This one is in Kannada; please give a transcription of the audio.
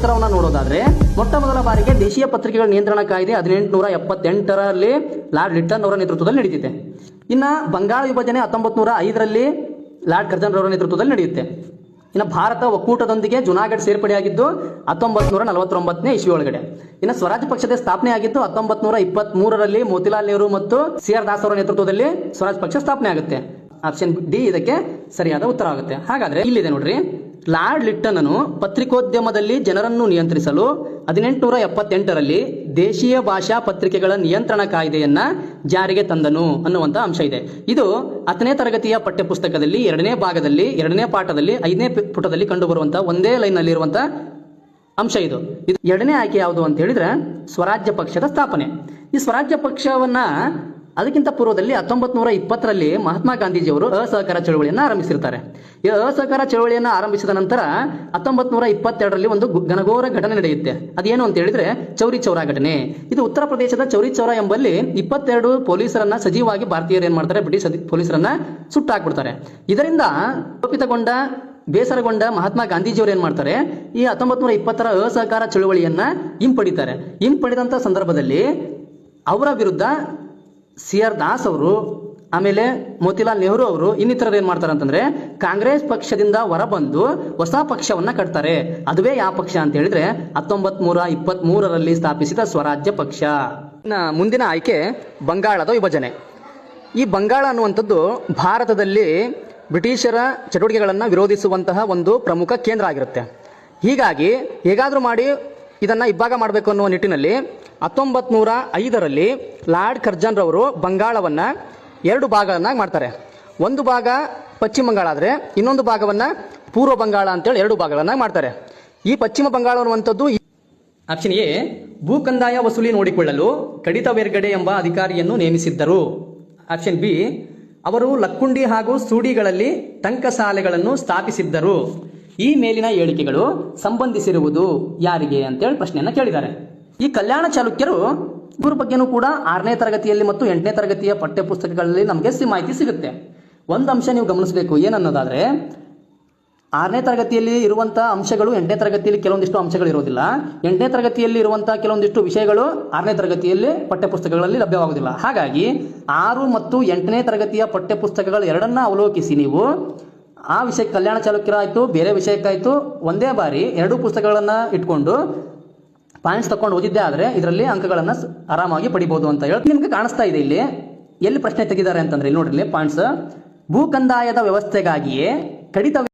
ಉತ್ತರವನ್ನು ನೋಡೋದಾದ್ರೆ, ಮೊಟ್ಟ ಮೊದಲ ಬಾರಿಗೆ ದೇಶೀಯ ಪತ್ರಿಕೆಗಳ ನಿಯಂತ್ರಣ ಕಾಯ್ದೆ ಹದಿನೆಂಟುನೂರ ಎಪ್ಪತ್ತೆಂಟರಲ್ಲಿ ಲಾರ್ಡ್ ಲಿಟನ್ ಅವರ ನೇತೃತ್ವದಲ್ಲಿ ನಡೆಯುತ್ತೆ ಇನ್ನ ಬಂಗಾಳ ವಿಭಜನೆ ಹತ್ತೊಂಬತ್ತು ನೂರ ಐದರಲ್ಲಿ ಲಾರ್ಡ್ ಕರ್ಜನ್ ಅವರ ನೇತೃತ್ವದಲ್ಲಿ ನಡೆಯುತ್ತೆ. ಇನ್ನು ಭಾರತ ಒಕ್ಕೂಟದೊಂದಿಗೆ ಜುನಾಗಢ್ ಸೇರ್ಪಡೆಯಾಗಿದ್ದು ಹತ್ತೊಂಬತ್ತು ನೂರ ನಲವತ್ತೊಂಬತ್ತನೇ ಇಸ್ವಿ ಒಳಗಡೆ ಇನ್ನು ಸ್ವರಾಜ್ಯ ಪಕ್ಷದ ಸ್ಥಾಪನೆ ಆಗಿದ್ದು ಹತ್ತೊಂಬತ್ತು ನೂರ ಮೋತಿಲಾಲ್ ನೆಹರು ಮತ್ತು ಸಿ ಆರ್ ದಾಸ್ ಅವರ ನೇತೃತ್ವದಲ್ಲಿ ಸ್ವರಾಜ್ ಪಕ್ಷ ಸ್ಥಾಪನೆ ಆಗುತ್ತೆ. ಆಪ್ಷನ್ ಡಿ ಇದಕ್ಕೆ ಸರಿಯಾದ ಉತ್ತರ ಆಗುತ್ತೆ. ಹಾಗಾದ್ರೆ ಇಲ್ಲಿದೆ ನೋಡ್ರಿ. ಲಾರ್ಡ್ ಲಿಟ್ಟನನು ಪತ್ರಿಕೋದ್ಯಮದಲ್ಲಿ ಜನರನ್ನು ನಿಯಂತ್ರಿಸಲು ಹದಿನೆಂಟುನೂರ ಎಪ್ಪತ್ತೆಂಟರಲ್ಲಿ ದೇಶೀಯ ಭಾಷಾ ಪತ್ರಿಕೆಗಳ ನಿಯಂತ್ರಣ ಕಾಯ್ದೆಯನ್ನ ಜಾರಿಗೆ ತಂದನು ಅನ್ನುವಂತ ಅಂಶ ಇದೆ. ಇದು ಹತ್ತನೇ ತರಗತಿಯ ಪಠ್ಯಪುಸ್ತಕದಲ್ಲಿ ಎರಡನೇ ಭಾಗದಲ್ಲಿ, ಎರಡನೇ ಪಾಠದಲ್ಲಿ, ಐದನೇ ಪುಟದಲ್ಲಿ ಕಂಡುಬರುವಂತಹ ಒಂದೇ ಲೈನ್ನಲ್ಲಿ ಇರುವಂತಹ ಅಂಶ ಇದು. ಇದು ಎರಡನೇ ಆಯ್ಕೆ ಯಾವುದು ಅಂತ ಹೇಳಿದ್ರೆ ಸ್ವರಾಜ್ಯ ಪಕ್ಷದ ಸ್ಥಾಪನೆ. ಈ ಸ್ವರಾಜ್ಯ ಪಕ್ಷವನ್ನ ಅದಕ್ಕಿಂತ ಪೂರ್ವದಲ್ಲಿ ಹತ್ತೊಂಬತ್ತು ನೂರ ಇಪ್ಪತ್ತರಲ್ಲಿ ಮಹಾತ್ಮ ಗಾಂಧೀಜಿಯವರು ಅಸಹಕಾರ ಚಳವಳಿಯನ್ನು ಆರಂಭಿಸಿರ್ತಾರೆ. ಈ ಅಸಹಕಾರ ಚಳವಳಿಯನ್ನು ಆರಂಭಿಸಿದ ನಂತರ ಹತ್ತೊಂಬತ್ತು ನೂರ ಇಪ್ಪತ್ತೆರಡರಲ್ಲಿ ಒಂದು ಘನಘೋರ ಘಟನೆ ನಡೆಯುತ್ತೆ. ಅದೇನು ಅಂತ ಹೇಳಿದ್ರೆ ಚೌರಿ ಚೌರ ಘಟನೆ. ಇದು ಉತ್ತರ ಪ್ರದೇಶದ ಚೌರಿ ಚೌರ ಎಂಬಲ್ಲಿ ಇಪ್ಪತ್ತೆರಡು ಪೊಲೀಸರನ್ನ ಸಜೀವವಾಗಿ ಭಾರತೀಯರು ಏನ್ ಮಾಡ್ತಾರೆ? ಬ್ರಿಟಿಷ್ ಪೊಲೀಸರನ್ನ ಸುಟ್ಟಾಕ್ಬಿಡ್ತಾರೆ. ಇದರಿಂದ ಕೋಪಿತಗೊಂಡ ಬೇಸರಗೊಂಡ ಮಹಾತ್ಮ ಗಾಂಧೀಜಿಯವರು ಏನ್ ಮಾಡ್ತಾರೆ? ಈ ಹತ್ತೊಂಬತ್ತು ನೂರ ಇಪ್ಪತ್ತರ ಅಸಹಕಾರ ಚಳುವಳಿಯನ್ನ ಹಿಂಪಡಿತಾರೆ. ಹಿಂಪಡೆದಂತ ಸಂದರ್ಭದಲ್ಲಿ ಅವರ ವಿರುದ್ಧ ಸಿ ಆರ್ ದಾಸ್ ಅವರು, ಆಮೇಲೆ ಮೋತಿಲಾಲ್ ನೆಹರು ಅವರು, ಇನ್ನಿತರರು ಏನ್ ಮಾಡ್ತಾರೆ ಅಂತಂದ್ರೆ ಕಾಂಗ್ರೆಸ್ ಪಕ್ಷದಿಂದ ಹೊರಬಂದು ಹೊಸ ಪಕ್ಷವನ್ನ ಕಟ್ತಾರೆ. ಅದುವೇ ಯಾವ ಪಕ್ಷ ಅಂತ ಹೇಳಿದ್ರೆ ಹತ್ತೊಂಬತ್ ನೂರ ಇಪ್ಪತ್ತ್ ಮೂರರಲ್ಲಿ ಸ್ಥಾಪಿಸಿದ ಸ್ವರಾಜ್ಯ ಪಕ್ಷ. ಮುಂದಿನ ಆಯ್ಕೆ ಬಂಗಾಳದ ವಿಭಜನೆ. ಈ ಬಂಗಾಳ ಅನ್ನುವಂಥದ್ದು ಭಾರತದಲ್ಲಿ ಬ್ರಿಟಿಷರ ಚಟುವಟಿಕೆಗಳನ್ನು ವಿರೋಧಿಸುವಂತಹ ಒಂದು ಪ್ರಮುಖ ಕೇಂದ್ರ ಆಗಿರುತ್ತೆ. ಹೀಗಾಗಿ ಹೇಗಾದರೂ ಮಾಡಿ ಇದನ್ನು ಇಬ್ಬಾಗ ಮಾಡಬೇಕು ಅನ್ನುವ ನಿಟ್ಟಿನಲ್ಲಿ ಹತ್ತೊಂಬತ್ತು ನೂರ ಐದರಲ್ಲಿ ಲಾರ್ಡ್ ಕರ್ಜನ್ ರವರು ಬಂಗಾಳವನ್ನು ಎರಡು ಭಾಗವನ್ನಾಗಿ ಮಾಡ್ತಾರೆ. ಒಂದು ಭಾಗ ಪಶ್ಚಿಮ ಬಂಗಾಳ ಆದರೆ, ಇನ್ನೊಂದು ಭಾಗವನ್ನು ಪೂರ್ವ ಬಂಗಾಳ ಅಂತೇಳಿ ಎರಡು ಭಾಗಗಳನ್ನಾಗಿ ಮಾಡ್ತಾರೆ. ಈ ಪಶ್ಚಿಮ ಬಂಗಾಳ ಅನ್ನುವಂಥದ್ದು ಆಪ್ಷನ್ ಎ ಭೂ ಕಂದಾಯ ವಸೂಲಿ ನೋಡಿಕೊಳ್ಳಲು ಕಡಿತ ಬೇರ್ಗಡೆ ಎಂಬ ಅಧಿಕಾರಿಯನ್ನು ನೇಮಿಸಿದ್ದರು. ಆಪ್ಷನ್ ಬಿ, ಅವರು ಲಕ್ಕುಂಡಿ ಹಾಗೂ ಸೂಡಿಗಳಲ್ಲಿ ಟಂಕಸಾಲೆಗಳನ್ನು ಸ್ಥಾಪಿಸಿದ್ದರು. ಈ ಮೇಲಿನ ಹೇಳಿಕೆಗಳು ಸಂಬಂಧಿಸಿರುವುದು ಯಾರಿಗೆ ಅಂತೇಳಿ ಪ್ರಶ್ನೆಯನ್ನು ಕೇಳಿದ್ದಾರೆ. ಈ ಕಲ್ಯಾಣ ಚಾಲುಕ್ಯರು ಇವ್ರ ಬಗ್ಗೆನೂ ಕೂಡ ಆರನೇ ತರಗತಿಯಲ್ಲಿ ಮತ್ತು ಎಂಟನೇ ತರಗತಿಯ ಪಠ್ಯ ಪುಸ್ತಕಗಳಲ್ಲಿ ನಮಗೆ ಸಿ ಮಾಹಿತಿ ಸಿಗುತ್ತೆ. ಒಂದು ಅಂಶ ನೀವು ಗಮನಿಸಬೇಕು. ಏನನ್ನೋದಾದ್ರೆ, ಆರನೇ ತರಗತಿಯಲ್ಲಿ ಇರುವಂತಹ ಅಂಶಗಳು, ಎಂಟನೇ ತರಗತಿಯಲ್ಲಿ ಕೆಲವೊಂದಿಷ್ಟು ಅಂಶಗಳು ಇರೋದಿಲ್ಲ ಎಂಟನೇ ತರಗತಿಯಲ್ಲಿ ಇರುವಂತಹ ಕೆಲವೊಂದಿಷ್ಟು ವಿಷಯಗಳು ಆರನೇ ತರಗತಿಯಲ್ಲಿ ಪಠ್ಯಪುಸ್ತಕಗಳಲ್ಲಿ ಲಭ್ಯವಾಗುವುದಿಲ್ಲ. ಹಾಗಾಗಿ, ಆರು ಮತ್ತು ಎಂಟನೇ ತರಗತಿಯ ಪಠ್ಯಪುಸ್ತಕಗಳು ಎರಡನ್ನ ಅವಲೋಕಿಸಿ ನೀವು. ಆ ವಿಷಯ ಕಲ್ಯಾಣ ಚಾಲುಕ್ಯರಾಯಿತು, ಬೇರೆ ವಿಷಯಕ್ಕಾಯಿತು, ಒಂದೇ ಬಾರಿ ಎರಡು ಪುಸ್ತಕಗಳನ್ನ ಇಟ್ಕೊಂಡು ಪಾಯಿಂಟ್ಸ್ ತಕೊಂಡು ಓದಿದ್ದೇ ಆದ್ರೆ ಇದರಲ್ಲಿ ಅಂಕಗಳನ್ನ ಆರಾಮಾಗಿ ಪಡಿಬಹುದು ಅಂತ ಹೇಳಿ ನಿಮ್ಗೆ ಕಾಣಿಸ್ತಾ ಇದೆ ಇಲ್ಲಿ. ಎಲ್ಲಿ ಪ್ರಶ್ನೆ ತೆಗಿದ್ದಾರೆ ಅಂತಂದ್ರೆ ಇಲ್ಲಿ ನೋಡ್ರಿ ಪಾಯಿಂಟ್ಸ್ ಭೂ ಕಂದಾಯದ ವ್ಯವಸ್ಥೆಗಾಗಿಯೇ ಕಡಿತ